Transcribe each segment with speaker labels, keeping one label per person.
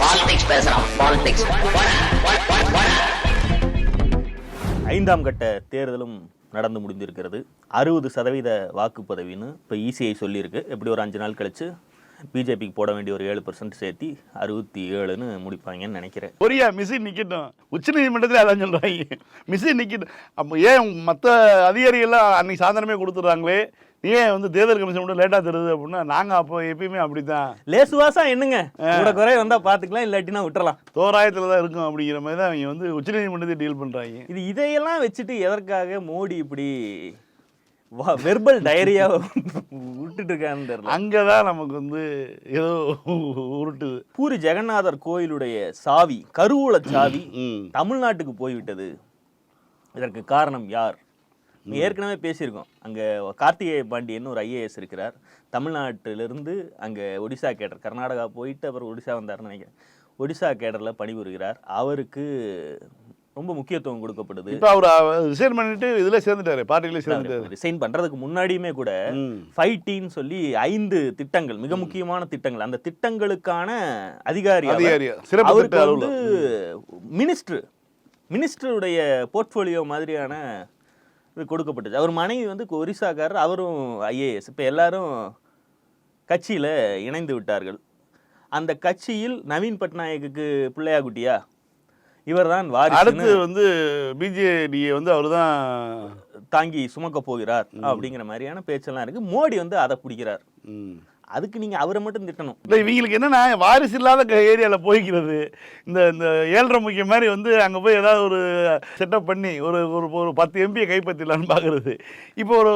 Speaker 1: Politics பேசுறான் politics
Speaker 2: ஐந்தாம் கட்ட தேர்தலும் நடந்து முடிந்திருக்கிறது. அறுபது சதவீத வாக்குப்பதவின்னு இப்போ இசிஐ சொல்லியிருக்கு. எப்படி ஒரு அஞ்சு நாள் கழிச்சு பிஜேபிக்கு போட வேண்டிய ஒரு ஏழு பர்சன்ட் சேர்த்தி அறுபத்தி ஏழுன்னு முடிப்பாங்கன்னு நினைக்கிறேன்.
Speaker 3: பொரியா மிஷின் நிக்கட்டும். உச்ச நீதிமன்றத்தில் அதான் சொல்றாங்க. மிஷின் நிக்கட்டும். அப்போ ஏன் மற்ற அதிகாரிகள்லாம் அன்னைக்கு சாயந்தரமே கொடுத்துட்றாங்களே? ஏன் வந்து தேர்தல் கமிஷன் மட்டும் லேட்டாக தருது அப்படின்னா நாங்கள் அப்போ எப்பயுமே அப்படித்தான்.
Speaker 2: லேசுவாசா என்னங்க? கூட குறை வந்தா பாத்துக்கலாம் இல்லாட்டினா விட்டுறலாம்.
Speaker 3: தோராயத்தில் தான் இருக்கும் அப்படிங்கிற மாதிரி தான் அவங்க வந்து உச்சநீதிமன்றத்தை டீல் பண்ணுறாங்க
Speaker 2: இது இதையெல்லாம் வச்சுட்டு எதற்காக மோடி இப்படி வெர்பல் டயரியா விட்டுட்டு இருக்கான்னு தெரியல.
Speaker 3: அங்கே தான் நமக்கு வந்து ஏதோ உருட்டுது.
Speaker 2: பூரி ஜெகநாதர் கோயிலுடைய சாவி கருவூல சாவி தமிழ்நாட்டுக்கு போய்விட்டது. இதற்கு காரணம் யார்? ஏற்கனவே பேசியிருக்கோம். அங்கே கார்த்திகேய பாண்டியன் ஒரு ஐஏஎஸ் இருக்கிறார். தமிழ்நாட்டிலிருந்து அங்கே ஒடிசா கேடர் கர்நாடகா போயிட்டு அப்புறம் ஒடிசா வந்தார்னு நினைக்கிறேன். ஒடிசா கேடரில் பணிபுரிகிறார். அவருக்கு ரொம்ப முக்கியத்துவம் கொடுக்கப்படுது.
Speaker 3: இப்போ அவர் ரிசைன் பண்ணிட்டு இதில் சேர்ந்துட்டாரு பார்ட்டியில் சேர்ந்துட்டாரு.
Speaker 2: ரிசைன் பண்றதுக்கு முன்னாடியுமே கூட ஃபைட்டின்னு சொல்லி ஐந்து திட்டங்கள் மிக முக்கியமான திட்டங்கள். அந்த திட்டங்களுக்கான அதிகாரி
Speaker 3: சிறப்பு
Speaker 2: அவருக்கு வந்து மினிஸ்டர் மினிஸ்டருடைய போர்ட்ஃபோலியோ மாதிரியான இது கொடுக்கப்பட்டுச்சு அவர் மனைவி வந்து ஒரிசாக்காரர் அவரும் ஐஏஎஸ். இப்போ எல்லாரும் கட்சியில் இணைந்து விட்டார்கள். அந்த கட்சியில் நவீன் பட்நாயக்குக்கு பிள்ளையா குட்டியா? இவர்தான்
Speaker 3: அடுத்து வந்து பிஜேடியை வந்து அவர் தான்
Speaker 2: தாங்கி சுமக்க போகிறார் அப்படிங்கிற மாதிரியான பேச்செல்லாம் இருக்கு. மோடி வந்து அதை பிடிக்கிறார். அதுக்கு நீங்க அவரை மட்டும் திட்டணும்.
Speaker 3: இல்லை இவங்களுக்கு என்னன்னா வாரிசு இல்லாத ஏரியாவில் போய்க்கிறது. இந்த இந்த ஏழரை முக்கிய மாதிரி வந்து அங்கே போய் ஏதாவது ஒரு செட்டப் பண்ணி ஒரு ஒரு ஒரு பத்து எம்பியை கைப்பற்றிடலான்னு பார்க்குறது இப்போ ஒரு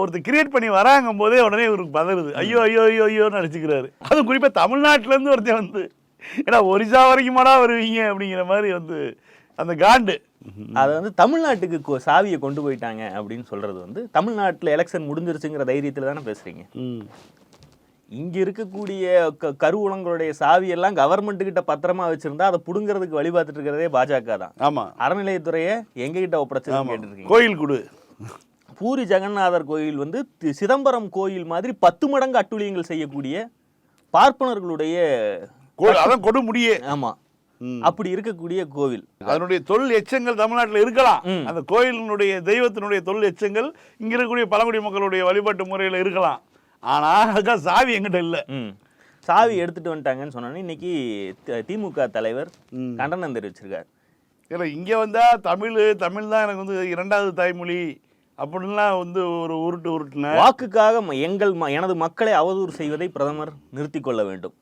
Speaker 3: ஒருத்தர் கிரியேட் பண்ணி வராங்கும் போதே உடனே இவருக்கு பதறுது. ஐயோ ஐயோ ஐயோ ஐயோன்னு அடிச்சுக்கிறாரு. அதுவும் குறிப்பாக தமிழ்நாட்டிலேருந்து ஒருத்தன் வந்து ஏன்னா ஒரிசா வரைக்குமாடா வருவீங்க? அப்படிங்கிற மாதிரி வந்து அந்த காண்டு.
Speaker 2: அதை வந்து தமிழ்நாட்டுக்கு சாவியை கொண்டு போயிட்டாங்க அப்படின்னு சொல்றது வந்து தமிழ்நாட்டுல எலெக்ஷன் முடிஞ்சிருச்சுங்கிற தைரியத்துல தானே பேசுறீங்க. இங்க இருக்கக்கூடிய க- கருவூலங்களுடைய சாவி எல்லாம் கவர்மெண்ட் கிட்ட பத்திரமா வச்சிருந்தா அதை புடுங்கிறதுக்கு வழி பார்த்துட்டு இருக்கிறதே பாஜக தான்.
Speaker 3: ஆமாம்
Speaker 2: அறநிலையத்துறையை எங்க கிட்ட ஒப்படைச்சதுன்னு கேட்டிருக்கீங்க?
Speaker 3: கோயில் கொடு.
Speaker 2: பூரி ஜெகநாதர் கோயில் வந்து சிதம்பரம் கோயில் மாதிரி பத்து மடங்கு அட்டுழியங்கள் செய்யக்கூடிய பார்ப்பனர்களுடைய
Speaker 3: அதான் கொடு முடியே.
Speaker 2: ஆமா.
Speaker 3: ம்.
Speaker 2: அப்படி இருக்கக்கூடிய கோவில்.
Speaker 3: அதனுடைய தொல் எச்சங்கள் தமிழ்நாட்டில் இருக்கலாம். அந்த கோயிலினுடைய தெய்வத்தினுடைய தொல் எச்சங்கள் இங்க இருக்கக்கூடிய பழங்குடி மக்களுடைய வழிபாட்டு முறையில் இருக்கலாம். ஆனா அதுக்காக சாவி எங்கிட்ட இல்லை.
Speaker 2: ம். சாவி எடுத்துட்டு வந்துட்டாங்கன்னு சொன்னோன்னே இன்னைக்கு திமுக தலைவர். கண்டனம் தெரிவிச்சிருக்கார்.
Speaker 3: ஏன்னா இங்க வந்தா தமிழ் தமிழ் தான் எனக்கு வந்து இரண்டாவது தாய்மொழி அப்படின்லாம் வந்து ஒரு உருட்டு உருட்டுன.
Speaker 2: வாக்குக்காக எங்கள் எனது மக்களை அவதூறு செய்வதை பிரதமர் நிறுத்திக் கொள்ள வேண்டும்.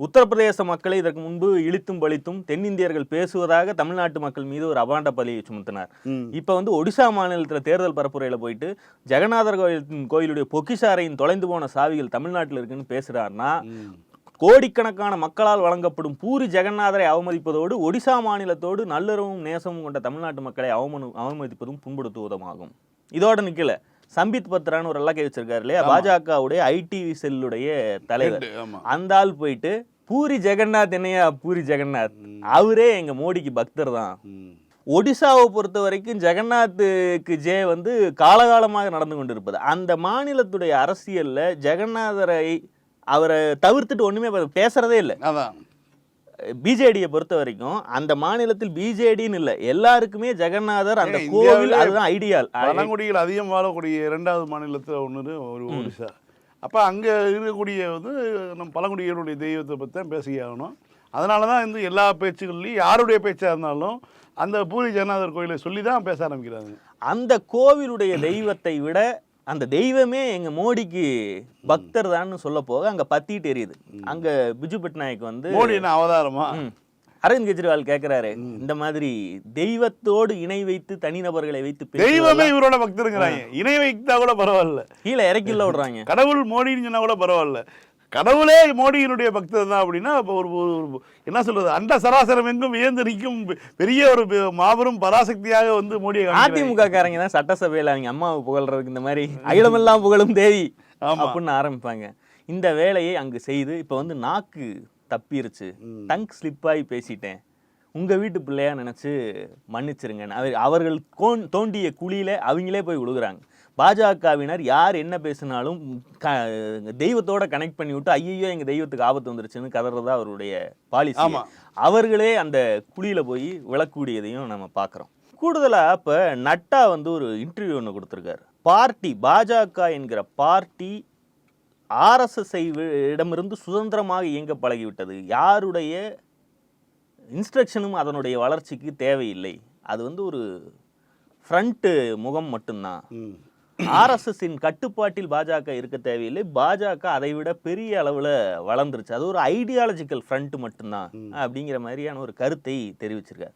Speaker 2: உத்தரப்பிரதேச மக்களை இதற்கு முன்பு இழித்தும் பழித்தும் தென்னிந்தியர்கள் பேசுவதாக தமிழ்நாட்டு மக்கள் மீது ஒரு அபாண்ட பலியை சுமத்தினார். இப்ப வந்து ஒடிசா மாநிலத்துல தேர்தல் பரப்புரையில போயிட்டு ஜெகநாதர் கோயில் கோயிலுடைய பொக்கிஷாரையின் தொலைந்து போன சாவிகள் தமிழ்நாட்டில் இருக்குன்னு பேசுறாருன்னா கோடிக்கணக்கான மக்களால் வழங்கப்படும் பூரி ஜெகநாதரை அவமதிப்பதோடு ஒடிசா மாநிலத்தோடு நல்லுறவும் நேசமும் கொண்ட தமிழ்நாட்டு மக்களை அவமனு அவமதிப்பதும் புண்படுத்துவதுமாகும். இதோட நிக்கல. சம்பித் பத்ரான்னு ஒரு இலக்கை வச்சிருக்காரு இல்லையா? பாஜகவுடைய ஐடி செல்லுடைய தலைவர். அந்த ஆள் போயிட்டு பூரி ஜெகநாத் என்னையா? பூரி ஜெகநாத். அவரே எங்க மோடிக்கு பக்தர் தான். ஒடிசாவை பொறுத்த வரைக்கும் ஜெகநாத்துக்கு ஜே வந்து காலகாலமாக நடந்து கொண்டிருப்பது. அந்த மாநிலத்துடைய அரசியல்ல ஜெகநாதரை அவரை தவிர்த்துட்டு ஒண்ணுமே பே- பேசுறதே இல்லை. பிஜேடியை பொறுத்த வரைக்கும் அந்த மாநிலத்தில் பிஜேடின்னு இல்லை. எல்லாருக்குமே ஜெகநாதர் அந்த கோவில் அதுதான் ஐடியால்
Speaker 3: பழங்குடிகள் அதிகம் வாழக்கூடிய இரண்டாவது மாநிலத்தில் ஒன்று ஒரு ஒடிசா. அப்போ அங்கே இருக்கக்கூடிய வந்து நம்ம பழங்குடிகளுடைய தெய்வத்தை பற்றி தான் பேசியே ஆகணும். அதனால தான் வந்து எல்லா பேச்சுகள்லையும் யாருடைய பேச்சாக இருந்தாலும் அந்த பூரி ஜெகநாதர் கோயிலை சொல்லி தான் பேச ஆரம்பிக்கிறாங்க.
Speaker 2: அந்த கோவிலுடைய தெய்வத்தை விட அந்த தெய்வமே எங்க மோடிக்கு பக்தர் தான் சொல்ல போக அங்க பத்திட்டு எரியுது அங்க பிஜு பட்நாயக் வந்து
Speaker 3: அவதாரமா.
Speaker 2: அரவிந்த் கெஜ்ரிவால் கேக்குறாரு இந்த மாதிரி தெய்வத்தோடு இணை வைத்து தனிநபர்களை வைத்து
Speaker 3: தெய்வமே இவரோட பக்தருங்கிறாங்க. இணை வைத்தா கூட பரவாயில்ல.
Speaker 2: கீழே இறக்கில விடுறாங்க.
Speaker 3: கடவுள் மோடின்னு சொன்னா கூட பரவாயில்ல. கடவுளே மோடியினுடைய பக்தர் தான் அப்படின்னா இப்போ ஒரு ஒரு- என்ன சொல்றது அண்ட சராசரம் எங்கும் வியந்து நிற்கும் பெரிய ஒரு மாபெரும் பராசக்தியாக வந்து மோடியை காமிக்கிறாங்க.
Speaker 2: அதிமுக காரங்க தான் சட்டசபையில அவங்க அம்மாவை புகழ்றதுக்கு இந்த மாதிரி அகிலமெல்லாம் புகழும் தேவி. அப்படின்னு ஆரம்பிப்பாங்க. இந்த வேலையை அங்கு செய்து இப்ப வந்து நாக்கு தப்பிருச்சு. டங் ஸ்லிப்பாகி பேசிட்டேன். உங்க வீட்டு பிள்ளையா நினைச்சு மன்னிச்சிருங்க அவர் அவர்கள் கோன் தோண்டிய குழியில அவங்களே போய் விழுகுறாங்க பாஜகவினர் யார் என்ன பேசினாலும் க தெய்வத்தோட கனெக்ட் பண்ணி விட்டு ஐயோ எங்க தெய்வத்துக்கு ஆபத்து வந்துருச்சுன்னு கதறதா அவருடைய பாலிசி. அவர்களே அந்த குழியில போய் விழக்கூடியதையும் நம்ம பார்க்குறோம். கூடுதலா இப்ப நட்டா வந்து ஒரு இன்டர்வியூ ஒன்று கொடுத்துருக்காரு. பார்ட்டி பாஜக என்கிற பார்ட்டி ஆர்எஸ்எஸ்ஐ இடமிருந்து சுதந்திரமாக இயங்க பழகிவிட்டது. யாருடைய இன்ஸ்ட்ரக்ஷனும் அதனுடைய வளர்ச்சிக்கு தேவையில்லை. அது வந்து ஒரு ஃப்ரண்ட்டு முகம் மட்டும்தான். ஆர்எஸ்எஸ்ஸின் கட்டுப்பாட்டில் பாஜக இருக்க தேவையில்லை. பாஜக அதை விட பெரிய அளவில் வளர்ந்துருச்சு. அது ஒரு ஐடியாலஜிக்கல் ஃப்ரண்ட் மட்டும்தான் அப்படிங்கிற மாதிரியான ஒரு கருத்தை தெரிவிச்சிருக்காரு.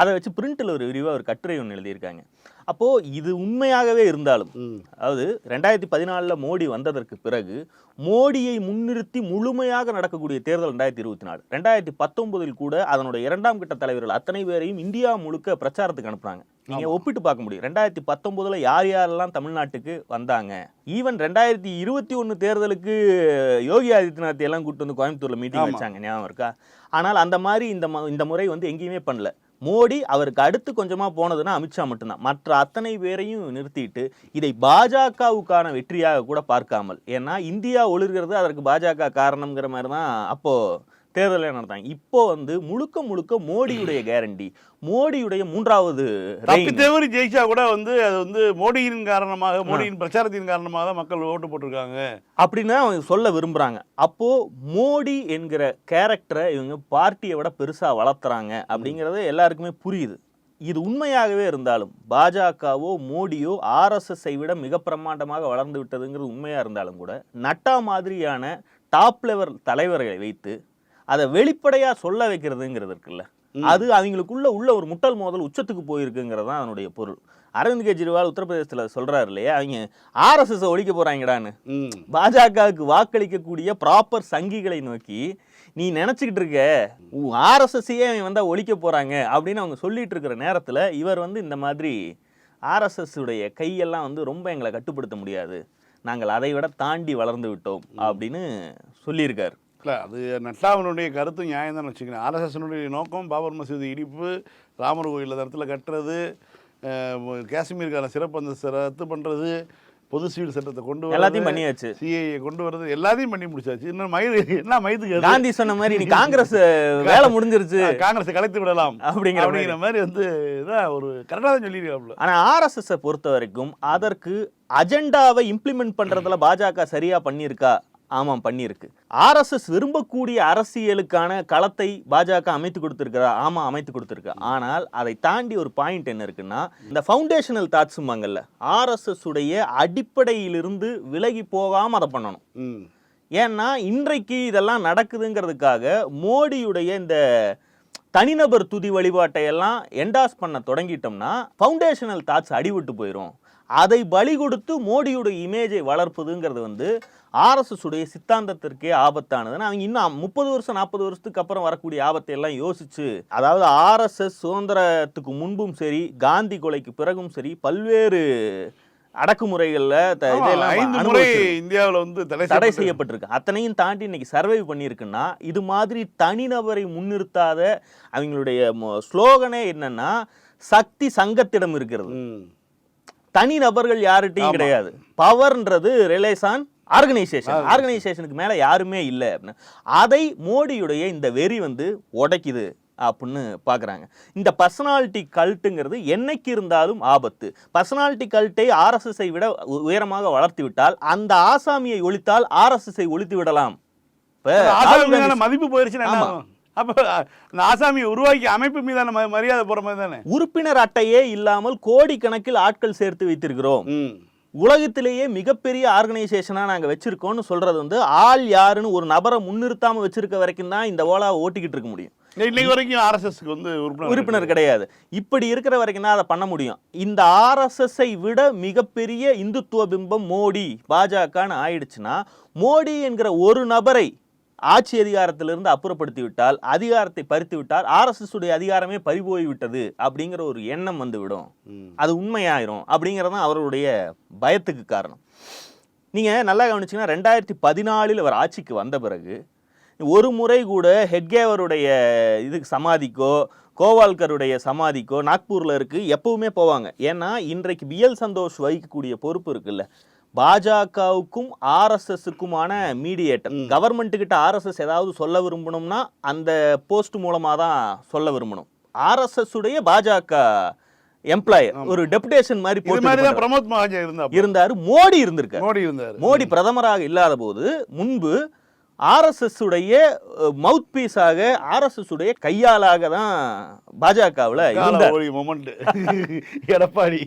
Speaker 2: அதை வச்சு பிரிண்டில் ஒரு விரிவாக ஒரு கட்டுரை ஒன்று எழுதியிருக்காங்க. அப்போது இது உண்மையாகவே இருந்தாலும். அதாவது ரெண்டாயிரத்தி பதினாலில் மோடி வந்ததற்கு பிறகு மோடியை முன்னிறுத்தி முழுமையாக நடக்கக்கூடிய தேர்தல் ரெண்டாயிரத்தி இருபத்தி நாலு. ரெண்டாயிரத்தி பத்தொன்பதில் கூட அதனுடைய இரண்டாம் கட்ட தலைவர்கள் அத்தனை பேரையும் இந்தியா முழுக்க பிரச்சாரத்துக்கு அனுப்புனாங்க. நீங்க ஒப்பிட்டு பார்க்க முடியும். ரெண்டாயிரத்தி பத்தொன்பதுல யார் யாரெல்லாம் தமிழ்நாட்டுக்கு வந்தாங்க? ஈவன் ரெண்டாயிரத்தி இருபத்தி ஒன்று தேர்தலுக்கு யோகி ஆதித்யநாத் எல்லாம் கூட்டு வந்து கோயம்புத்தூர்ல மீட்டிங். வச்சாங்க. ஞாபகம் இருக்கா? ஆனால் அந்த மாதிரி இந்த ம- இந்த முறை வந்து எங்கேயுமே பண்ணல. மோடி அவருக்கு அடுத்து கொஞ்சமா போனதுன்னா அமித்ஷா மட்டும்தான். மற்ற அத்தனை பேரையும் நிறுத்திட்டு இதை பாஜகவுக்கான வெற்றியாக கூட பார்க்காமல். ஏன்னா இந்தியா ஒளிர்கிறது அதற்கு பாஜக காரணம்ங்கிற மாதிரி தான் அப்போ தேர்தலை நடத்தாங்க இப்போ வந்து முழுக்க முழுக்க மோடியுடைய கேரண்டி மோடியுடைய மூன்றாவது.
Speaker 3: தவறி ஜெயிச்சா கூட வந்து அது வந்து மோடியின் காரணமாக மோடியின் பிரச்சாரத்தின் காரணமாக தான் மக்கள் ஓட்டு போட்டிருக்காங்க.
Speaker 2: அப்படின்னு அவங்க சொல்ல விரும்புறாங்க. அப்போ மோடி என்கிற கேரக்டரை இவங்க பார்ட்டியை விட பெருசா வளர்த்துறாங்க அப்படிங்கிறது எல்லாருக்குமே புரியுது. இது உண்மையாகவே இருந்தாலும் பாஜகவோ மோடியோ ஆர்எஸ்எஸ்ஐ விட மிக பிரமாண்டமாக வளர்ந்து விட்டதுங்கிறது உண்மையா இருந்தாலும் கூட நட்டா மாதிரியான டாப் லெவல் தலைவர்களை வைத்து அதை வெளிப்படையா சொல்ல வைக்கிறதுங்கிறது இருக்குல்ல. அது அவங்களுக்குள்ள உள்ள ஒரு முட்டல் மோதல் உச்சத்துக்கு போயிருக்குங்கிறது தான் அதனுடைய பொருள். அரவிந்த் கெஜ்ரிவால் உத்தரப்பிரதேசத்தில் சொல்றாரு இல்லையா? அவங்க ஆர்எஸ்எஸ் ஒழிக்க போறாங்கடான்னு.
Speaker 3: ம்.
Speaker 2: பாஜகவுக்கு வாக்களிக்கக்கூடிய ப்ராப்பர் சங்கிகளை நோக்கி நீ நினச்சிக்கிட்டு இருக்க ஆர்எஸ்எஸ்ஸையே அவன் வந்தால் ஒழிக்க போகிறாங்க அப்படின்னு அவங்க சொல்லிட்டு இருக்கிற நேரத்தில் இவர் வந்து இந்த மாதிரி ஆர்எஸ்எஸ் உடைய கையெல்லாம் வந்து ரொம்ப எங்களை கட்டுப்படுத்த முடியாது. நாங்கள் அதை விட தாண்டி வளர்ந்து விட்டோம் அப்படின்னு சொல்லியிருக்காரு.
Speaker 3: இல்லை அது நட்டாவனுடைய கருத்து நியாயம் தான் வச்சுக்கிறேன் ஆர்எஸ்எஸ்னுடைய நோக்கம் பாபர் மசூதி இடிப்பு ராமர் கோயில் இடத்துல கட்டுறது காஷ்மீருக்கான சிறப்பு அந்தஸ்து ரத்து பண்ணுறது பொது சிவில் சட்டத்தை கொண்டு வர
Speaker 2: எல்லாத்தையும் பண்ணியாச்சு.
Speaker 3: சிஏஏ கொண்டு வர்றது எல்லாத்தையும் பண்ணி முடிச்சாச்சு. இன்னும் மயிறு என்ன அது?
Speaker 2: காந்தி சொன்ன மாதிரி நீ காங்கிரஸ் வேலை முடிஞ்சிருச்சு.
Speaker 3: காங்கிரஸை கலைத்து விடலாம்
Speaker 2: அப்படிங்கிற.
Speaker 3: அப்படிங்கிற மாதிரி. வந்து இதான் ஒரு கரெக்டாக தான் சொல்லியிருக்காப்புல.
Speaker 2: ஆனா ஆர்எஸ்எஸ் பொறுத்த வரைக்கும் அதற்கு அஜெண்டாவை இம்ப்ளிமெண்ட் பண்றதுல பாஜக சரியா பண்ணியிருக்கா? ஆமாம் பண்ணியிருக்கு. ஆர்எஸ்எஸ் விரும்பக்கூடிய அரசியலுக்கான களத்தை பாஜக அமைத்து கொடுத்திருக்கிறா ஆமா அமைத்து கொடுத்திருக்கு. ஆனால் அதை தாண்டி ஒரு பாயிண்ட் என்ன இருக்குன்னா இந்த ஃபவுண்டேஷனல் தாட்ஸும்பாங்கல்ல ஆர்எஸ்எஸ் உடைய அடிப்படையிலிருந்து விலகி போகாம அதை பண்ணணும்.
Speaker 3: ம்.
Speaker 2: ஏன்னா இன்றைக்கு இதெல்லாம் நடக்குதுங்கிறதுக்காக மோடியுடைய இந்த தனிநபர் துதி வழிபாட்டை எல்லாம் என்டாஸ் பண்ண தொடங்கிட்டோம்னா ஃபவுண்டேஷனல் தாட்ஸ் அடிவிட்டு போயிடும் அதை பலி கொடுத்து மோடியுடைய இமேஜை வளர்ப்பதுங்கிறது வந்து ஆர்எஸ்எஸ் உடைய சித்தாந்தத்திற்கே ஆபத்தானதுன்னு அவங்க இன்னும் முப்பது வருஷம் நாற்பது வருஷத்துக்கு அப்புறம் வரக்கூடிய ஆபத்தை எல்லாம் யோசிச்சு அதாவது ஆர்எஸ்எஸ் சுதந்திரத்துக்கு முன்பும் சரி காந்தி கொலைக்கு பிறகும் சரி பல்வேறு அடக்குமுறைகளில்.
Speaker 3: இந்தியாவில் வந்து தடை
Speaker 2: தடை
Speaker 3: செய்யப்பட்டு-
Speaker 2: செய்யப்பட்டிருக்கு. அத்தனையும் தாண்டி இன்னைக்கு சர்வை பண்ணியிருக்குன்னா இது மாதிரி தனிநபரை முன்னிறுத்தாத அவங்களுடைய ஸ்லோகனே என்னன்னா சக்தி சங்கத்திடம் இருக்கிறது. தனி நபர்கள் யார்கிட்டயும். கிடையாது. பவர்ன்றது ரிலேஸ் ஆன் ஆர்கனைசேஷன் ஆர்கனைசேஷனுக்கு மேல யாருமே இல்லை அப்படின்னு. அதை மோடியுடைய இந்த வெறி வந்து உடைக்குது அப்படின்னு பார்க்குறாங்க இந்த பர்சனாலிட்டி கல்ட்டுங்கிறது என்னைக்கு இருந்தாலும் ஆபத்து. பர்சனாலிட்டி கல்ட்டை ஆர்எஸ்எஸ்ஐ விட உயரமாக வளர்த்து விட்டால் அந்த ஆசாமியை ஒழித்தால் ஆர்எஸ்எஸ்ஐ ஒழித்து விடலாம். இப்ப
Speaker 3: மதிப்பு போயிருச்சுன்னா என்ன
Speaker 2: ஆமா.
Speaker 3: ஆகும்? அப்ப அந்த ஆசாமியை உருவாக்கி அமைப்பு மீதான மரியாதை போற மாதிரி தானே?
Speaker 2: உறுப்பினர் அட்டையே இல்லாமல் கோடிக்கணக்கில் ஆட்கள் சேர்த்து வைத்திருக்கிறோம். உலகத்திலேயே மிகப்பெரிய ஆர்கனைசேஷனாக நாங்கள் வச்சிருக்கோம்னு சொல்றது வந்து ஆள் யாருன்னு ஒரு நபரை முன்னிறுத்தாம வச்சிருக்க வரைக்கும் தான் இந்த ஓலாவை ஓட்டிக்கிட்டு இருக்க முடியும்.
Speaker 3: இன்னைக்கு வரைக்கும் ஆர்எஸ்எஸ்க்கு வந்து உறுப்பினர்
Speaker 2: உறுப்பினர் கிடையாது. இப்படி இருக்கிற வரைக்கும் தான் அதை பண்ண முடியும். இந்த ஆர்எஸ்எஸ்ஐ விட மிகப்பெரிய இந்துத்துவ பிம்பம் மோடி பாஜகன்னு ஆயிடுச்சுன்னா மோடி என்கிற ஒரு நபரை ஆட்சி அதிகாரத்திலிருந்து அப்புறப்படுத்தி விட்டால் அதிகாரத்தை பறித்து விட்டால் ஆர்எஸ்எஸ் உடைய அதிகாரமே பறிபோய் விட்டது அப்படிங்கிற ஒரு எண்ணம் வந்து விடும்
Speaker 3: ம்.
Speaker 2: அது உண்மையாயிரும் அப்படிங்கிறது தான் அவருடைய பயத்துக்கு காரணம். நீங்கள் நல்லா கவனிச்சீங்கன்னா ரெண்டாயிரத்தி பதினாலில் அவர் ஆட்சிக்கு வந்த பிறகு ஒரு முறை கூட ஹெட்கேவருடைய இதுக்கு சமாதிக்கோ கோவால்கருடைய சமாதிக்கோ நாக்பூர்ல இருக்கு எப்பவுமே போவாங்க. ஏன்னா இன்றைக்கு பிஎல் சந்தோஷ் வகிக்கக்கூடிய பொறுப்பு இருக்குல்ல. பாஜகவுக்கும் ஆர்எஸ்எஸ்க்குமான மீடியேட்டர் கவர்மெண்ட் கிட்ட ஆர்எஸ்எஸ் ஏதாவது சொல்ல விரும்பணும்னா அந்த போஸ்ட் மூலமா தான் சொல்ல விரும்பணும். ஆர்எஸ்எஸ் உடைய பாஜக எம்ப்ளாயர் ஒரு டெபுடேஷன் மாதிரி
Speaker 3: மாதிரி பிரமோத் மகாஜன் இருந்தா
Speaker 2: இருந்தாரு மோடி இருந்திருக்காரு.
Speaker 3: மோடி இருந்தார்.
Speaker 2: மோடி பிரதமராக இல்லாத போது முன்பு ஆர்எஸ்எஸ் உடைய மவுத் பீஸாக ஆர்எஸ்எஸ் உடைய கையாளாக தான் பாஜகவில் இருந்தார்
Speaker 3: எடப்பாடி.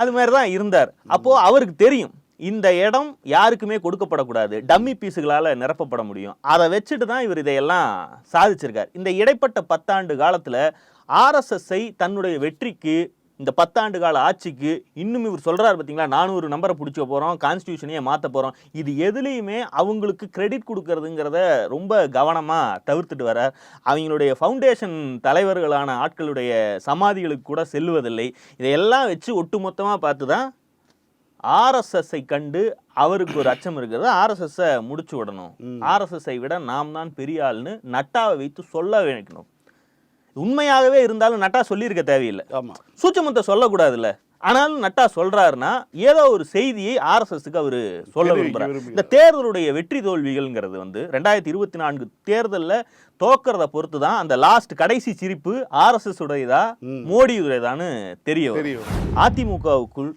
Speaker 2: அது மாதிரி தான் இருந்தார். அப்போ அவருக்கு தெரியும் இந்த இடம் யாருக்குமே கொடுக்கப்படக்கூடாது டம்மி பீஸுகளால் நிரப்பப்பட முடியும். அதை வச்சுட்டு தான் இவர் இதையெல்லாம் சாதிச்சிருக்கார். இந்த இடைப்பட்ட பத்தாண்டு காலத்தில் ஆர்எஸ்எஸ்ஐ தன்னுடைய வெற்றிக்கு இந்த பத்தாண்டு கால ஆட்சிக்கு இன்னும் இவர் சொல்றாரு பார்த்தீங்களா நானூறு நம்பரை பிடிச்ச போகிறோம் கான்ஸ்டியூஷனையே மாற்ற போகிறோம் இது எதுலேயுமே அவங்களுக்கு கிரெடிட் கொடுக்கறதுங்கிறத ரொம்ப கவனமாக தவிர்த்துட்டு வரார் அவங்களுடைய ஃபவுண்டேஷன் தலைவர்களான ஆட்களுடைய சமாதிகளுக்கு கூட செல்லுவதில்லை. இதையெல்லாம் வச்சு ஒட்டுமொத்தமாக பார்த்து தான் ஆர்எஸ்எஸ்ஐ கண்டு அவருக்கு ஒரு அச்சம் இருக்கிறது. ஆர்எஸ்எஸ்ஸை முடிச்சு விடணும். ஆர்எஸ்எஸ்ஐ விட நாம் தான் பெரிய ஆள்னு நட்டாவை வைத்து சொல்ல வைக்கணும் உண்மையாகவே இருந்தாலும் நட்டா சொல்லியிருக்க தேவையில்லை.
Speaker 3: ஆமா.
Speaker 2: சூச்சமத்தை சொல்லக்கூடாதுல்ல. ஆனாலும் நட்டா சொல்றாருன்னா ஏதோ ஒரு செய்தியை ஆர்எஸ்எஸ்க்கு அவர் சொல்ல விரும்புறாரு. இந்த தேர்தலுடைய வெற்றி தோல்விகள்ங்கிறது வந்து ரெண்டாயிரத்தி இருபத்தி நான்கு தேர்தலில் தோக்கிறத பொறுத்து தான் அந்த லாஸ்ட் கடைசி சிரிப்பு ஆர்எஸ்எஸ் உடையதா மோடி உடையதான்னு.
Speaker 3: தெரியும்
Speaker 2: அதிமுகவுக்குள்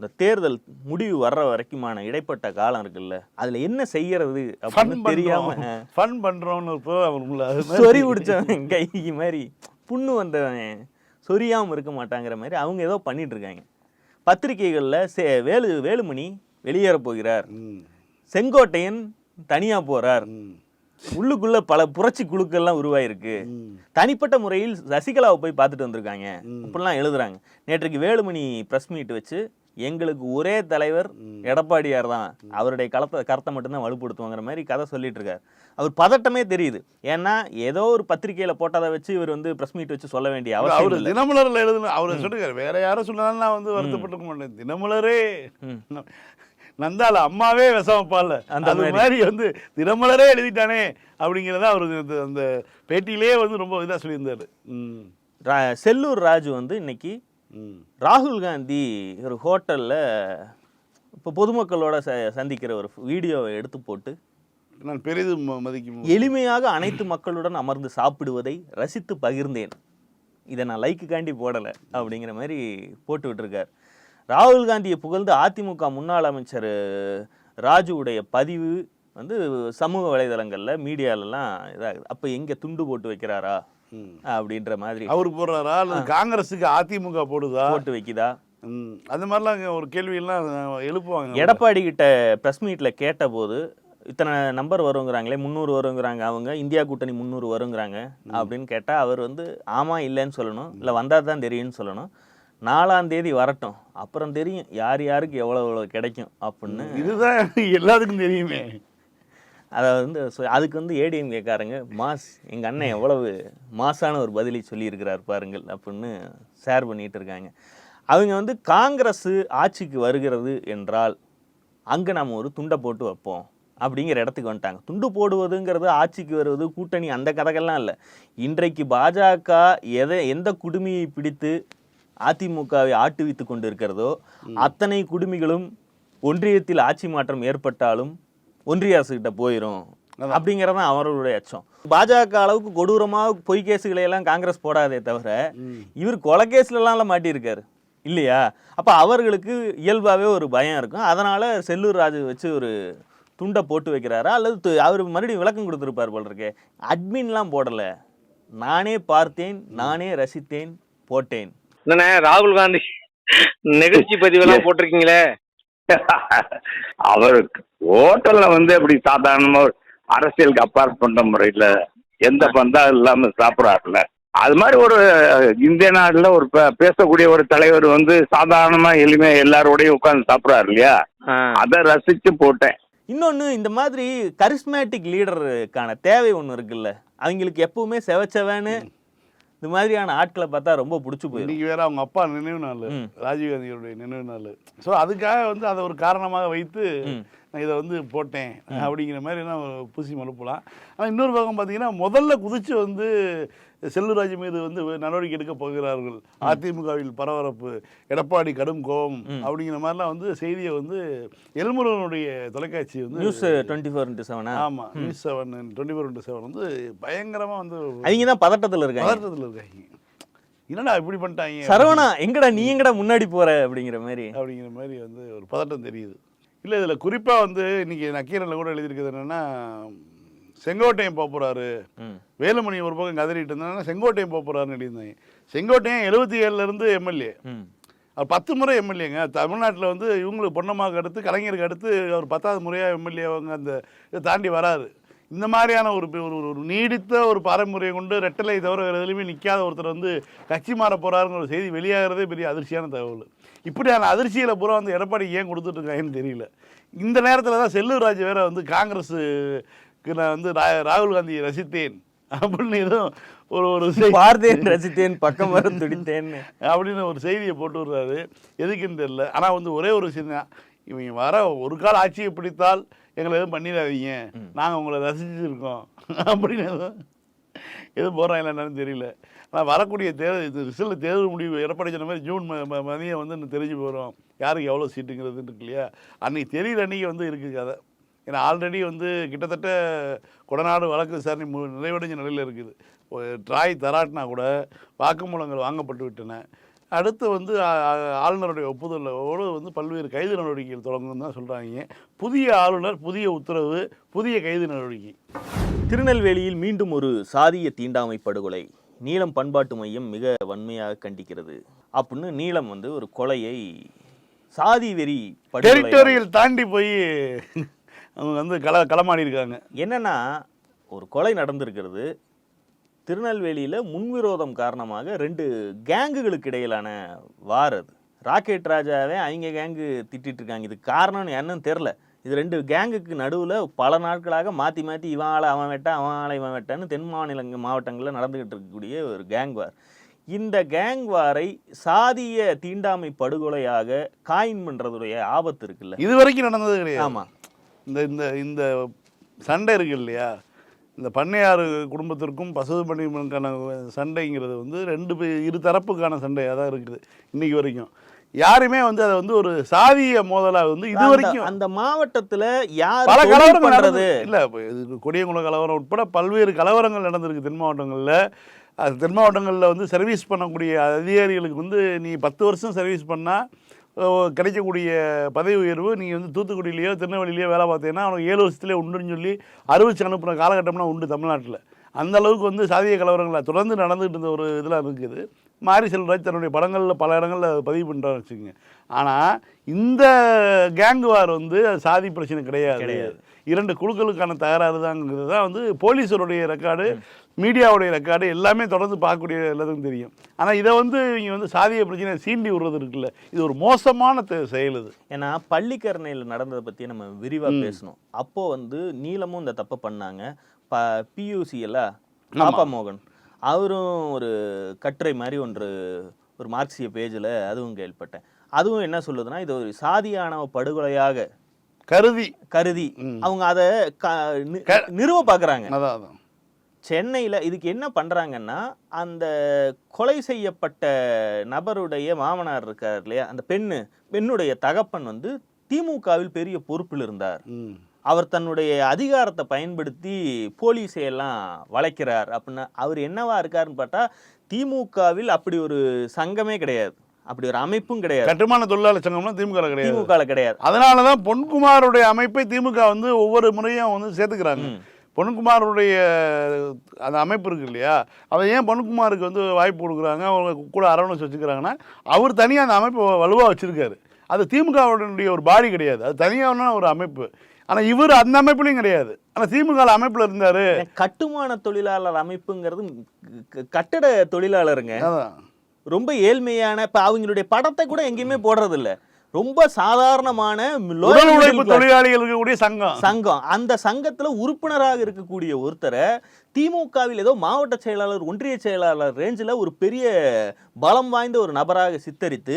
Speaker 2: இந்த தேர்தல் முடிவு வர்ற வரைக்குமான இடைப்பட்ட காலம் இருக்குல்ல அதுல என்ன செய்யறது அப்படின்னு தெரியாம
Speaker 3: ஃபன் பண்றோம்னு
Speaker 2: சொறி பிடிச்சவன் கை மாதிரி புண்ணு வந்தவன் சொரியாம இருக்க மாட்டாங்கிற மாதிரி அவங்க ஏதோ பண்ணிட்டு இருக்காங்க. பத்திரிகைகள்ல சே வேலு வேலுமணி வெளியேற போகிறார். செங்கோட்டையன் தனியா போறார்.
Speaker 3: ம்,
Speaker 2: உள்ளுக்குள்ள பல புரட்சி குழுக்கள்லாம் உருவாயிருக்கு. தனிப்பட்ட முறையில் சசிகலாவை போய் பார்த்துட்டு வந்திருக்காங்க. அப்படிலாம் எழுதுறாங்க. நேற்றைக்கு வேலுமணி பிரஸ் மீட் வச்சு எங்களுக்கு ஒரே தலைவர் எடப்பாடியார் தான். அவருடைய களத்தை கருத்தை மட்டும்தான் வலுப்படுத்துவாங்கிற மாதிரி கதை சொல்லிட்டு இருக்காரு. அவர் பதட்டமே தெரியுது. ஏன்னா ஏதோ ஒரு பத்திரிக்கையில போட்டதை வச்சு இவர் வந்து பிரஸ் மீட் வச்சு சொல்ல வேண்டிய
Speaker 3: அவரு
Speaker 2: இல்லை.
Speaker 3: தினமலர்ல எழுதுன அவர் சொல்லுங்க வேற யாரும் சொன்னாலும் நான் வந்து வருத்தப்பட்டுக்க மாட்டேன். தினமலரே. நந்தால அம்மாவே விஷமப்பால
Speaker 2: அந்த மாதிரி.
Speaker 3: வந்து தினமலரே எழுதிட்டானே அப்படிங்கிறத அவர் அந்த பேட்டியிலே வந்து ரொம்ப இதா சொல்லியிருந்தாரு.
Speaker 2: செல்லூர் ராஜு வந்து இன்னைக்கு ராகுல் காந்தி ஒரு ஹோட்டல்ல இப்போ பொதுமக்களோட ச சந்திக்கிற ஒரு வீடியோவை எடுத்து போட்டு
Speaker 3: நான் பெரிதும் மதிக்கும்
Speaker 2: எளிமையாக அனைத்து மக்களுடன் அமர்ந்து சாப்பிடுவதை ரசித்து பகிர்ந்தேன். இதை நான் லைக்குக்காண்டி போடலை அப்படிங்கிற மாதிரி போட்டு விட்டுருக்கார் ராகுல் காந்தியை புகழ்ந்து அதிமுக முன்னாள் அமைச்சர் ராஜுவுடைய பதிவு வந்து சமூக வலைதளங்களில் மீடியாலலாம் இதாகுது. அப்போ எங்கே துண்டு போட்டு வைக்கிறாரா. அப்படின்ற மாதிரி.
Speaker 3: அவரு போடுறாரா? அல்லது காங்கிரஸுக்கு அதிமுக போடுதா?
Speaker 2: போட்டு வைக்குதா?
Speaker 3: ம், அந்த மாதிரிலாம் ஒரு கேள்வியெல்லாம் எழுப்புவாங்க.
Speaker 2: எடப்பாடி கிட்ட ப்ரெஸ் மீட்டில் கேட்டபோது இத்தனை நம்பர் வருங்கிறாங்களே முந்நூறு வருங்கிறாங்க அவங்க இந்தியா கூட்டணி முந்நூறு வருங்கிறாங்க அப்படின்னு கேட்டால் அவர் வந்து ஆமாம் இல்லைன்னு சொல்லணும். இல்லை வந்தால் தான் தெரியும்னு சொல்லணும். நாலாம் தேதி வரட்டும். அப்புறம் தெரியும் யார் யாருக்கு எவ்வளோ எவ்வளோ கிடைக்கும் அப்படின்னு.
Speaker 3: இதுதான் எல்லாத்துக்கும் தெரியுமே.
Speaker 2: அதை வந்து சொ- அதுக்கு வந்து ஏடிஎம் கேட்காருங்க மாஸ் எங்கள் அண்ணன் எவ்வளவு மாசான ஒரு பதிலை சொல்லியிருக்கிறார் பாருங்கள் அப்படின்னு ஷேர் பண்ணிட்டு இருக்காங்க. அவங்க வந்து காங்கிரஸ் ஆட்சிக்கு வருகிறது என்றால் அங்கே நம்ம ஒரு துண்டை போட்டு வைப்போம் அப்படிங்கிற இடத்துக்கு வந்துட்டாங்க. துண்டு போடுவதுங்கிறது ஆட்சிக்கு வருவது கூட்டணி அந்த கதைகள்லாம் இல்லை. இன்றைக்கு பாஜக எதை எந்த குடுமியை பிடித்து அதிமுகவை ஆட்டுவித்து கொண்டு இருக்கிறதோ அத்தனை குடுமிகளும் ஒன்றியத்தில் ஆட்சி மாற்றம் ஏற்பட்டாலும் ஒன்றிய அரசு கிட்ட போயிடும் அப்படிங்கறதான் அவர்களுடைய அச்சம் பாஜக அளவுக்கு கொடூரமா பொய் கேசுகளை எல்லாம் காங்கிரஸ் போடாதே தவிர இவர் கொலை கேஸ்ல எல்லாம் மாட்டியிருக்காரு. இல்லையா? அப்ப அவர்களுக்கு இயல்பாவே ஒரு பயம் இருக்கும். அதனால செல்லூர் ராஜு வச்சு ஒரு துண்டை போட்டு வைக்கிறாரா? அல்லது அவர் மறுபடியும் விளக்கம் கொடுத்துருப்பார் போல இருக்கே. அட்மின்லாம் போடல. நானே பார்த்தேன் நானே ரசித்தேன் போட்டேன்.
Speaker 4: என்னண்ணே ராகுல் காந்தி நிகழ்ச்சி பதிவெல்லாம் போட்டிருக்கீங்களே?
Speaker 5: அவர் ஹோட்டல்ல வந்து அப்படி சாதாரணமா அரசியலுக்கு அப்பாற்பட்ட முறையில எந்த பந்தா இல்லாம சாப்பிடறாருல அது மாதிரி ஒரு இந்திய நாட்டுல ஒரு பே- பேசக்கூடிய ஒரு தலைவர் வந்து சாதாரணமா எளிமையா எல்லாரோடையும் உட்கார்ந்து சாப்பிடறாரு இல்லையா. அதை ரசிச்சு போட்டேன்.
Speaker 2: இன்னொன்று இந்த மாதிரி கரிஸ்மேட்டிக் லீடருக்கான தேவை ஒன்று இருக்குல்ல. அவங்களுக்கு எப்பவுமே செவச்சவன்னு இந்த மாதிரியான ஆட்களை பார்த்தா ரொம்ப பிடிச்சி போயிடும்
Speaker 3: இன்னைக்கு வேற அவங்க அப்பா நினைவு நாள். ராஜீவ்காந்தியோடைய நினைவு நாள் ஸோ அதுக்காக வந்து அதை ஒரு காரணமாக வைத்து. நான் இதை வந்து போட்டேன் அப்படிங்கிற மாதிரி நான் பூசி மலுப்பலாம் ஆனால் இன்னொரு பக்கம் பார்த்தீங்கன்னா முதல்ல குதிச்சு வந்து செல்லூராஜ் மீது வந்து நடவடிக்கை எடுக்க போகிறார்கள். அதிமுகவில் பரபரப்பு எடப்பாடி கடும் கோபம் அப்படிங்கிற மாதிரிலாம் வந்து செய்தியை வந்து எல்முருகனுடைய தொலைக்காட்சி வந்து
Speaker 2: நியூஸ் டுவெண்ட்டி ஃபோர் இன்ட்டு செவனா
Speaker 3: ஆமா news seven twenty four into seven வந்து பயங்கரமா வந்து
Speaker 2: அவங்க தான் பதட்டத்தில் இருக்காங்க.
Speaker 3: பதட்டத்தில் இருக்காங்க. என்னடா இப்படி பண்ணிட்டாங்க?
Speaker 2: சரவணா எங்கடா நீ எங்கடா முன்னாடி போற? அப்படிங்கிற மாதிரி.
Speaker 3: அப்படிங்கிற மாதிரி வந்து ஒரு பதட்டம் தெரியுது. இல்லை இதில் குறிப்பாக வந்து இன்னைக்கு நக்கீரனில் கூட எழுதியிருக்கிறது என்னன்னா செங்கோட்டையன் போக போகிறாரு வேலுமணி ஒரு பக்கம் கதறிட்டு இருந்தாங்கன்னா செங்கோட்டையன் போக போகிறாருன்னு எழுதியிருந்தாங்க. செங்கோட்டையன் எழுபத்தி ஏழுலேருந்து எம்எல்ஏ அவர் பத்து முறை எம்எல்ஏங்க தமிழ்நாட்டில் வந்து இவங்களுக்கு பொன்னம்மாவுக்கு அடுத்து கலைஞருக்கு அடுத்து அவர் பத்தாவது முறையாக எம்எல்ஏ அவங்க அந்த இதை தாண்டி வராரு. இந்த மாதிரியான ஒரு ஒரு ஒரு- நீடித்த ஒரு பாரம்பரியம் கொண்டு ரெட்டலை தவிர வேறு எதுலையுமே நிற்காத ஒருத்தர் வந்து கட்சி மாற போகிறாருங்கிற ஒரு செய்தி வெளியாகிறதே பெரிய அதிர்ச்சியான தகவல். இப்படியான அதிர்ச்சியில் பூரா வந்து எடப்பாடி ஏன் கொடுத்துட்டு இருக்காங்கன்னு தெரியல. இந்த நேரத்தில் தான் செல்லூர் ராஜ் வேற வந்து காங்கிரஸுக்கு நான் வந்து ராகுல் காந்தியை ரசித்தேன். அப்படின்னு எதுவும் ஒரு ஒரு
Speaker 2: பார்த்தேன் ரசித்தேன் பக்கம் வர துடித்தேன்னு.
Speaker 3: அப்படின்னு ஒரு செய்தியை போட்டு விடுறாரு. எதுக்குன்னு தெரியல. ஆனால் வந்து ஒரே ஒரு விஷயம் தான். இவங்க வர ஒரு கால ஆட்சியை பிடித்தால் எங்களை எதுவும் பண்ணிடாதீங்க. நாங்கள் உங்களை ரசிச்சிருக்கோம். அப்படின்னு எதுவும் எதுவும் போகிறாங்க என்னன்னு தெரியல. ஆனால் வரக்கூடிய தேர்தல் இது ரிசல்ட் தேர்தல் முடிவு எடப்பாடி சொன்ன மாதிரி ஜூன் மதியம் வந்து தெரிஞ்சு போகிறோம் யாருக்கு எவ்வளோ சீட்டுங்கிறது இருக்கு இல்லையா? அன்னைக்கு தெரியல அன்னைக்கு வந்து இருக்குது கதை. ஏன்னா ஆல்ரெடி வந்து கிட்டத்தட்ட கொடநாடு வழக்கு விசாரணை நிறைவடைஞ்ச நிலையில் இருக்குது. ட்ராய் தராட்டினா கூட வாக்குமூலங்கள் வாங்கப்பட்டு விட்டன. அடுத்து வந்து ஆளுநருடைய ஒப்புதலோடு வந்து பல்வேறு கைது நடவடிக்கைகள் தொடங்கும் தான் சொல்கிறாங்க புதிய ஆளுநர் புதிய உத்தரவு புதிய கைது நடவடிக்கை.
Speaker 2: திருநெல்வேலியில் மீண்டும் ஒரு சாதிய தீண்டாமை படுகொலை. நீலம் பண்பாட்டு மையம் மிக வன்மையாக கண்டிக்கிறது. அப்படின்னு நீலம் வந்து ஒரு கொலையை சாதி வெறி
Speaker 3: டெரிட்டோரியல் தாண்டி போய் அவங்க வந்து கள களமாடி இருக்காங்க
Speaker 2: என்னன்னா ஒரு கொலை நடந்திருக்கிறது. திருநெல்வேலியில் முன்விரோதம் காரணமாக ரெண்டு கேங்குகளுக்கு இடையிலான வார் அது. ராக்கெட் ராஜாவே அவங்க கேங்கு திட்டிட்டு இருக்காங்க இது காரணம் என்னன்னு தெரில இது ரெண்டு கேங்குக்கு நடுவில் பல நாட்களாக மாற்றி மாற்றி இவன் ஆளை அவன் வெட்ட அவன் ஆளை இவன் வெட்டான்னு தென் மாநில மாவட்டங்களில் நடந்துகிட்டு இருக்கக்கூடிய ஒரு கேங் வார். இந்த கேங் வாரை சாதிய தீண்டாமை படுகொலையாக காயின் பண்ணுறதுடைய ஆபத்து இருக்குல்ல.
Speaker 3: இது வரைக்கும் நடந்தது கிடையாது.
Speaker 2: ஆமாம்
Speaker 3: இந்த இந்த இந்த சண்டை இருக்கு இல்லையா? இந்த பண்ணையார் குடும்பத்திற்கும் பசுவு பண்ணைக்கான சண்டைங்கிறது வந்து ரெண்டு இரு தரப்புக்கான சண்டையாக தான் இருக்குது இன்னைக்கு வரைக்கும். யாருமே வந்து அதை வந்து ஒரு சாதிய மோதலா வந்து இது வரைக்கும்
Speaker 2: அந்த மாவட்டத்துல யார்
Speaker 3: பல கலவரங்கள்
Speaker 2: பண்றது?
Speaker 3: நடந்தது இல்ல கொடியங்குளம் கலவரம் உட்பட பல்வேறு கலவரங்கள் நடந்திருக்கு தென் மாவட்டங்களில். அது தென் மாவட்டங்களில் வந்து சர்வீஸ் பண்ணக்கூடிய அதிகாரிகளுக்கு வந்து நீ பத்து வருஷம் சர்வீஸ் பண்ணால் கிடைக்கக்கூடிய பதவி உயர்வு நீ வந்து தூத்துக்குடியிலையோ திருநெல்வேலியிலையோ வேலை பார்த்தீங்கன்னா அவனுக்கு ஏழு வருஷத்துலேயே உண்டுன்னு சொல்லி அறிவிச்சு அனுப்புன காலகட்டம்லாம் உண்டு தமிழ்நாட்டில். அந்த அளவுக்கு வந்து சாதிய கலவரங்களை தொடர்ந்து நடந்துகிட்டு இருந்த ஒரு இதெல்லாம் இருக்குது. மாரி செல்வராஜ் தன்னுடைய படங்களில் பல இடங்களில் பதிவு பண்ணுறாரு வச்சுக்கோங்க. ஆனால் இந்த கேங் வார் வந்து அது சாதி பிரச்சனை கிடையாது.
Speaker 2: கிடையாது.
Speaker 3: இரண்டு குழுக்களுக்கான தகராறு தாங்கிறது தான் வந்து போலீஸருடைய ரெக்கார்டு மீடியாவுடைய ரெக்கார்டு எல்லாமே தொடர்ந்து பார்க்கக்கூடிய எல்லாத்துக்கும் தெரியும். ஆனால் இதை வந்து இவங்க வந்து சாதிய பிரச்சனை சீண்டி விடுறது இருக்குல்ல. இது ஒரு மோசமான செயல் இது.
Speaker 2: ஏன்னா பள்ளிக்கரணையில் நடந்ததை பற்றி நம்ம விரிவா பேசணும். அப்போ வந்து நீலமும் இந்த தப்பை பண்ணாங்க. ப பியூசி இல்ல பாப்பா மோகன். அவரும் ஒரு கட்டுரை மாதிரி ஒன்று ஒரு மார்க்சிய பேஜில் அதுவும் கேள்விப்பட்டேன். அதுவும் என்ன சொல்லுதுன்னா இது ஒரு சாதியானவ படுகொலையாக
Speaker 3: கருதி.
Speaker 2: கருதி. அவங்க அதை நிறுவ பார்க்குறாங்க.
Speaker 3: அதான்.
Speaker 2: சென்னையில் இதுக்கு என்ன பண்ணுறாங்கன்னா அந்த கொலை செய்யப்பட்ட நபருடைய மாமனார் இருக்கார் இல்லையா அந்த பெண்ணு பெண்ணுடைய தகப்பன் வந்து திமுகவில் பெரிய பொறுப்பில் இருந்தார். அவர் தன்னுடைய அதிகாரத்தை பயன்படுத்தி போலீஸை எல்லாம் வளைக்கிறார் அப்படின்னா. அவர் என்னவா இருக்காருன்னு பார்த்தா திமுகவில் அப்படி ஒரு சங்கமே கிடையாது. அப்படி ஒரு அமைப்பும் கிடையாது.
Speaker 3: கட்டுமான தொழிலாளர் சங்கம்லாம் திமுக கிடையாது.
Speaker 2: திமுக கிடையாது.
Speaker 3: அதனால தான் பொன்குமாருடைய அமைப்பை திமுக வந்து ஒவ்வொரு முறையும் வந்து சேர்த்துக்கிறாங்க. பொன்குமாருடைய அந்த அமைப்பு இருக்கு இல்லையா? அதை ஏன் பொன்குமாருக்கு வந்து வாய்ப்பு கொடுக்குறாங்க? அவங்க கூட அரவணைச்சு வச்சுக்கிறாங்கன்னா அவர் தனியாக அந்த அமைப்பை வலுவாக வச்சுருக்காரு. அது திமுகவுடைய ஒரு பாடி கிடையாது. அது தனியான ஒரு அமைப்பு. ஆனால் இவர் அந்த அமைப்புலையும் கிடையாது. ஆனால் திமுக அமைப்பில் இருந்தார்.
Speaker 2: கட்டுமான தொழிலாளர் அமைப்புங்கிறது கட்டட தொழிலாளருங்க. ரொம்ப ஏழ்மையான இப்ப அவங்களுடைய படத்தை கூட எங்கேயுமே போடுறது இல்ல ரொம்ப சாதாரணமான
Speaker 3: தொழிலாளிகள் இருக்கக்கூடிய சங்கம்.
Speaker 2: சங்கம். அந்த சங்கத்துல உறுப்பினராக இருக்கக்கூடிய ஒருத்தரை திமுகவில் ஏதோ மாவட்ட செயலாளர் ஒன்றிய செயலாளர் ரேஞ்சில் ஒரு பெரிய பலம் வாய்ந்த ஒரு நபராக சித்தரித்து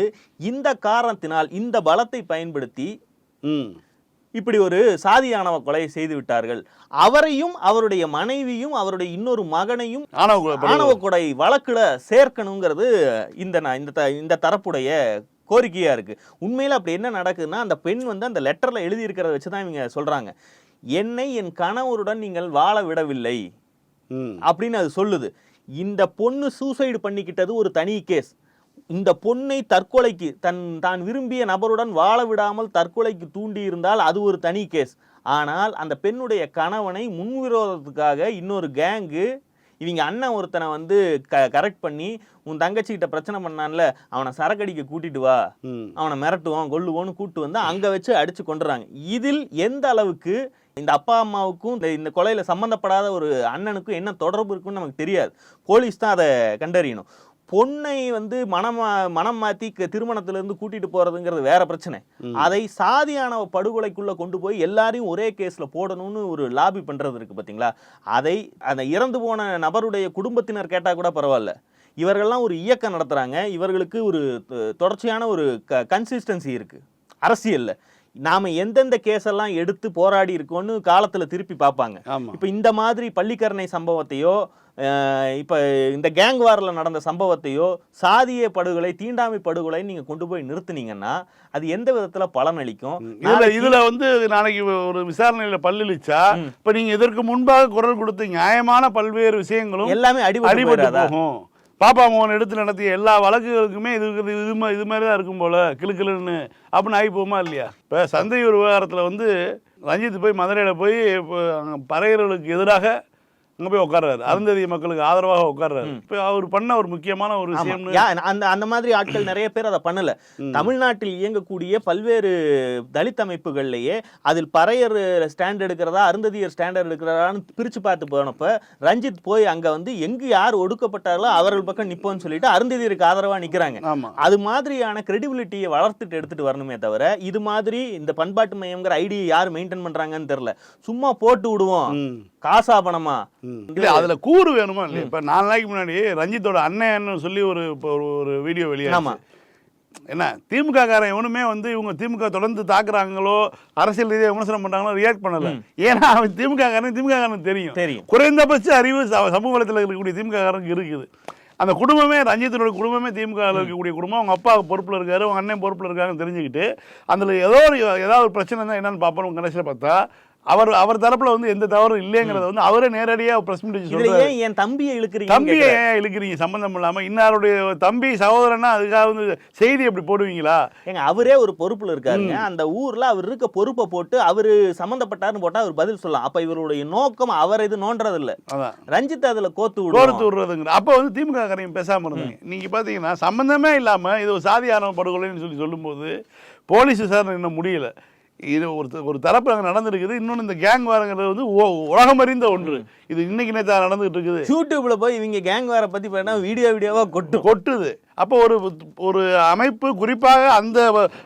Speaker 2: இந்த காரணத்தினால் இந்த பலத்தை பயன்படுத்தி இப்படி ஒரு சாதியானவ கொலை செய்து விட்டார்கள். அவரையும் அவருடைய மனைவியும் அவருடைய இன்னொரு மகனையும்
Speaker 3: ஆணவ
Speaker 2: கொடை வழக்குல சேர்க்கணுங்கிறது இந்த இந்த தரப்புடைய கோரிக்கையா இருக்கு. உண்மையில அப்படி என்ன நடக்குதுன்னா அந்த பெண் வந்து அந்த லெட்டர்ல எழுதி இருக்கிறத வச்சு தான் இவங்க சொல்றாங்க. என்னை என் கணவருடன் நீங்கள் வாழ விடவில்லை. அப்படின்னு அது சொல்லுது. இந்த பொண்ணு சூசைடு பண்ணிக்கிட்டது ஒரு தனி கேஸ் இந்த பொண்ணை தற்கொலைக்கு தன் தான் விரும்பிய நபருடன் வாழ விடாமல் தற்கொலைக்கு தூண்டி இருந்தால் அது ஒரு தனி கேஸ் ஆனால் அந்த பெண்ணுடைய கணவனை முன்விரோதத்துக்காக இன்னொரு கேங்கு இவங்க அண்ணன் ஒருத்தனை வந்து க கரெக்ட் பண்ணி உன் தங்கச்சிக்கிட்ட பிரச்சனை பண்ணான்ல அவனை சரக்கடிக்க கூட்டிட்டு வா. அவனை மிரட்டுவோம் கொல்லுவோன்னு கூட்டு வந்து அங்க வச்சு அடிச்சு கொண்டுறாங்க இதில் எந்த அளவுக்கு இந்த அப்பா அம்மாவுக்கும் இந்த இந்த கொலையில சம்பந்தப்படாத ஒரு அண்ணனுக்கும் என்ன தொடர்பு இருக்குன்னு நமக்கு தெரியாது. போலீஸ் தான் அதை கண்டறியணும். பொண்ணை வந்து மனம் மனம் மாத்தி க- திருமணத்துல இருந்து கூட்டிட்டு போறதுங்கிறது வேற பிரச்சனை. அதை சாதியானவ படுகொலைக்குள்ள கொண்டு போய் எல்லாரையும் ஒரே கேஸ்ல போடணும்னு ஒரு லாபி பண்றது இருக்கு பாத்தீங்களா? அதை அந்த இறந்து போன நபருடைய குடும்பத்தினர் கேட்டா கூட பரவாயில்ல. இவர்கள்லாம் ஒரு இயக்கம் நடத்துறாங்க. இவர்களுக்கு ஒரு தொடர்ச்சியான ஒரு கன்சிஸ்டன்சி இருக்கு. அரசியல்ல. நாம எந்தெந்த கேஸ் எல்லாம் எடுத்து போராடி இருக்கோம்னு காலத்துல திருப்பி பார்ப்பாங்க இப்போ இந்த மாதிரி பள்ளிக்கரணை சம்பவத்தையோ இப்ப இந்த கேங் வார்ல நடந்த சம்பவத்தையோ சாதிய படுகொலை தீண்டாமை படுகொலை நீங்க கொண்டு போய் நிறுத்துனீங்கன்னா அது எந்த விதத்துல பலனளிக்கும்
Speaker 3: இதுல இதுல வந்து நாளைக்கு ஒரு விசாரணையில பல்லிழிச்சா. இப்ப நீங்க இதற்கு முன்பாக குரல் கொடுத்த நியாயமான பல்வேறு விஷயங்களும்
Speaker 2: எல்லாமே போயிடாதா?
Speaker 3: போகும். பாப்பா மோகன் எடுத்து நடத்திய எல்லா வழக்குகளுக்குமே இது இது இது இது மாதிரி தான் இருக்கும் போல கிளுக்கிளுன்னு அப்படின்னு ஆகி போகுமா இல்லையா? இப்போ சந்தையூர் விவகாரத்தில் வந்து ரஞ்சித் போய் மதுரையில் போய் இப்போ பறையர்களுக்கு எதிராக அங்கே போய் உட்கார்றாரு. அருந்ததி மக்களுக்கு ஆதரவாக உட்கார்றாரு. இப்போ அவர் பண்ண ஒரு முக்கியமான ஒரு
Speaker 2: யா, அந்த அந்த மாதிரி ஆட்கள் நிறைய பேர் அதை பண்ணல. தமிழ்நாட்டில் இயங்கக்கூடிய பல்வேறு தலித் அமைப்புகள்லயே அதில் பறையர் ஸ்டாண்ட் எடுக்கிறதா அருந்ததியர் ஸ்டாண்ட் எடுக்கிறதான்னு பிரிச்சு பார்த்து போனப்ப ரஞ்சித் போய் அங்க வந்து எங்கு யார் ஒடுக்கப்பட்டார்களோ அவர்கள் பக்கம் நிப்போம்னு சொல்லிட்டு அருந்ததியருக்கு ஆதரவா நிக்கிறாங்க.
Speaker 3: ஆமா.
Speaker 2: அது மாதிரியான கிரெடிபிலிட்டியை வளர்த்துட்டு எடுத்துட்டு வரணுமே தவிர இது மாதிரி இந்த பண்பாட்டு மையம்ங்கிற ஐடியை யார் மெயின்டைன் பண்றாங்கன்னு தெரியல. சும்மா போட்டு விடுவோம். காசா பணமா.
Speaker 3: இல்ல அதுல கூறு வேணுமா இல்லையா? இப்ப நாலு நாளைக்கு முன்னாடி ரஞ்சித்தோட அண்ணன்னு சொல்லி ஒரு ஒரு வீடியோ
Speaker 2: ஆமா.
Speaker 3: வெளியாச்சு என்ன திமுக காரன் எவனுமே வந்து இவங்க திமுக தொடர்ந்து தாக்குறாங்களோ அரசியல் ரீதியாக விமர்சனம் பண்றாங்களோ ரியாக்ட் பண்ணல. ஏன்னா அவன் திமுக காரன் திமுக காரன் தெரியும்.
Speaker 2: தெரியும்.
Speaker 3: குறைந்தபட்ச அறிவு சமூக வலைத்தில் இருக்கக்கூடிய திமுக காரனுக்கு இருக்குது. அந்த குடும்பமே ரஞ்சித்தோட குடும்பமே திமுக இருக்கக்கூடிய குடும்பம். அவங்க அப்பா பொறுப்பில் இருக்காரு அவங்க அண்ணன் பொறுப்பில் இருக்காருன்னு தெரிஞ்சுக்கிட்டு அதில் ஏதோ ஒரு ஏதாவது ஒரு பிரச்சனை தான் என்னன்னு பார்ப்போம் கடைசியில் பார்த்தா அவர் அவர் தரப்புல வந்து எந்த தவறும் இல்லைங்கிறத வந்து அவரே நேரடியாக ப்ரெஸ் மீட் சொல்றாரு.
Speaker 2: என் தம்பியை இழுக்கிறீங்க
Speaker 3: தம்பியை ஏன் இழுக்கிறீங்க? சம்பந்தம் இல்லாம. இன்னாருடைய தம்பி சகோதரனா அதுக்காக வந்து செய்தி அப்படி போடுவீங்களா?
Speaker 2: ஏங்க அவரே ஒரு பொறுப்புல இருக்காருங்க. அந்த ஊர்ல அவர் இருக்க பொறுப்பை போட்டு அவரு சம்பந்தப்பட்டாருன்னு போட்டா அவர் பதில் சொல்லலாம். அப்ப இவருடைய நோக்கம் அவர் இது நோன்றது இல்ல ரஞ்சித் அதுல கோத்து
Speaker 3: கோரத்து விடுறதுங்கிற அப்போ வந்து திமுக காரையும் பேசாம இருந்தாங்க நீங்க பாத்தீங்கன்னா சம்பந்தமே இல்லாம இது ஒரு சாதியான படுகொலைன்னு சொல்லி சொல்லும்போது போலீஸ் விசாரணை இன்னும் முடியல. இது ஒரு ஒரு தரப்பு அங்கே நடந்திருக்குது. இன்னொன்று இந்த கேங் வாரங்கிறது வந்து உலகம் அறிந்த ஒன்று. இது இன்னைக்கு நேத்தா நடந்துகிட்டு இருக்குது
Speaker 2: யூடியூப்ல போய் இவங்க கேங் வேற பத்தி பண்ணா வீடியோ வீடியோவா கொட்டும்.
Speaker 3: கொட்டுது. அப்போ ஒரு ஒரு அமைப்பு குறிப்பாக அந்த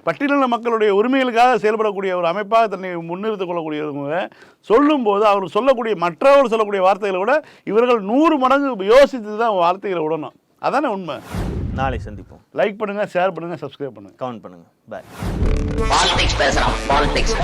Speaker 3: பட்டியலின மக்களுடைய உரிமைகளுக்காக செயல்படக்கூடிய ஒரு அமைப்பாக தன்னை முன்னிறுத்திக் கொள்ளக்கூடியவங்க சொல்லும்போது அவர் சொல்லக்கூடிய மற்றவர் சொல்லக்கூடிய வார்த்தைகளை விட இவர்கள் நூறு மடங்கு யோசித்து தான் வார்த்தைகளை விடணும். அதானே உண்மை?
Speaker 2: நாளை சந்திப்போம்.
Speaker 3: லைக் பண்ணுங்க ஷேர் பண்ணுங்க சப்ஸ்கிரைப் பண்ணுங்க.
Speaker 2: கமெண்ட் பண்ணுங்க. பாய்
Speaker 1: பாலிடிக்ஸ் பேசுறான். பாலிடிக்ஸ்